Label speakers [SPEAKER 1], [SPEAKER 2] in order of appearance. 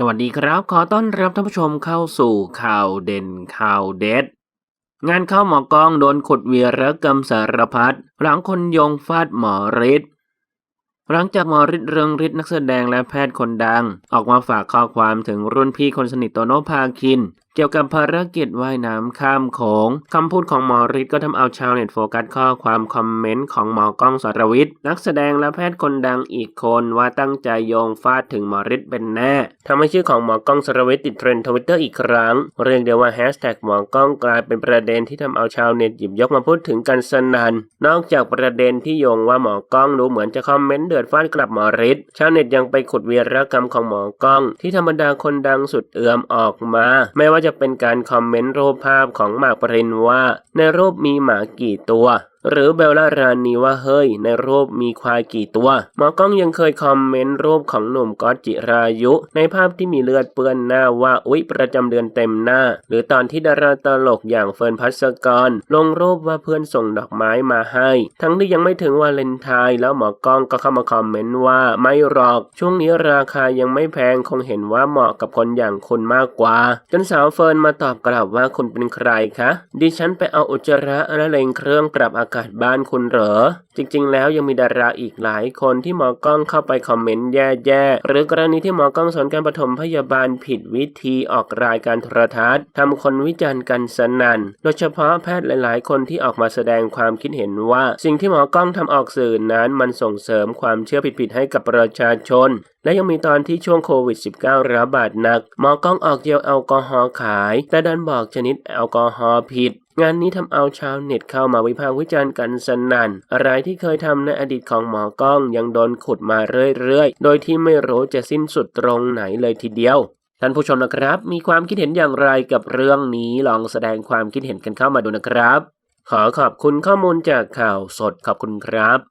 [SPEAKER 1] สวัสดีครับ ขอต้อนรับท่านผู้ชมเข้าสู่ข่าวเด่นข่าวเด็ด งานเข้าหมอกองโดนขุดวีรกรรมสารพัดหลังคนยงฟาดหมอฤทธิ์หลังจากหมอฤทธิ์เรืองฤทธิ์นักแสดงและแพทย์คนดัง ออกมาฝากข้อความถึงรุ่นพี่คนสนิทโตโนภาคิน กี่ยวกับภารกิจว่ายน้ำข้ามโขงคำพูดของหมอฤทธิ์ก็ทำเอาชาวเน็ตโฟกัสข้อความคอมเมนต์ของหมอก้องสรวิทย์นักแสดงและแพทย์คนดังอีกคนว่าตั้งใจโยงฟาดถึงหมอฤทธิ์เป็นแน่ทำให้ชื่อของหมอก้องสรวิทย์ติดเทรนด์ทวิตเตอร์อีกครั้ง เรียกได้ว่าแฮชแท็กหมอก้องกลายเป็นประเด็นที่ทำเอาชาวเน็ตหยิบยกมาพูดถึงกันสนันนอกจากประเด็นที่โยงว่าหมอก้องดูเหมือนจะคอมเมนต์เดือดฟาดกลับหมอฤทธิ์ชาวเน็ตยังไปขุดวีรกรรมของหมอก้อง ที่ธรรมดาคนดังสุดเอื้อมออกมา ไม่ว่าจะจะเป็นการคอมเมนต์รูปภาพของหมากปรินว่า ในรูปมีหมากี่ตัวหรือเบลล่ารานีว่าเฮ้ย ในรูปมีควายกี่ตัว หมอกล้องยังเคยคอมเมนต์รูปของหนุ่มก๊อตจิรายุ ในภาพที่มีเลือดเปื้อนหน้าว่าอุ๊ยประจำเดือนเต็มหน้า หรือตอนที่ดาราตลกอย่างเฟิร์นพัสกร ลงรูปว่าเพื่อนส่งดอกไม้มาให้ ทั้งที่ยังไม่ถึงวาเลนไทน์แล้วหมอกล้องก็เข้ามาคอมเมนต์ว่าไม่หรอก ช่วงนี้ราคายังไม่แพงคงเห็นว่าเหมาะกับคนอย่างคุณมากกว่า จนสาวเฟิร์นมาตอบกลับว่าคุณเป็นใครคะดิฉันไปเอาอุจจาระและเลงเครื่องปรับอากาศบ้านคุณเหรอ จริงๆ แล้วยังมีดาราอีกหลายคนที่หมอกล้องเข้าไปคอมเมนต์แย่ๆ หรือกรณีที่หมอกล้องสอนการปฐมพยาบาลผิดวิธีออกรายการโทรทัศน์ทำคนวิจารณ์กันสนั่น โดยเฉพาะแพทย์หลายๆ คนที่ออกมาแสดงความคิดเห็นว่า สิ่งที่หมอกล้องทำออกสื่อนั้นมันส่งเสริมความเชื่อผิดๆให้กับประชาชนและยังมีตอนที่ช่วงโควิด -19 ระบาดหนัก หมอกล้องออกเจลแอลกอฮอล์ขาย แต่ดันบอกชนิดแอลกอฮอล์ผิด งานนี้ทำเอาชาวเน็ตเข้ามาวิพากษ์วิจารณ์กันสนั่นอะไรที่เคยทำในอดีตของหมอกล้องยังโดนขุดมาเรื่อยๆ โดยที่ไม่รู้จะสิ้นสุดตรงไหนเลยทีเดียวท่านผู้ชมนะครับ มีความคิดเห็นอย่างไรกับเรื่องนี้ลองแสดงความคิดเห็นกันเข้ามาดูนะครับ ขอขอบคุณข้อมูลจากข่าวสดขอบคุณครับ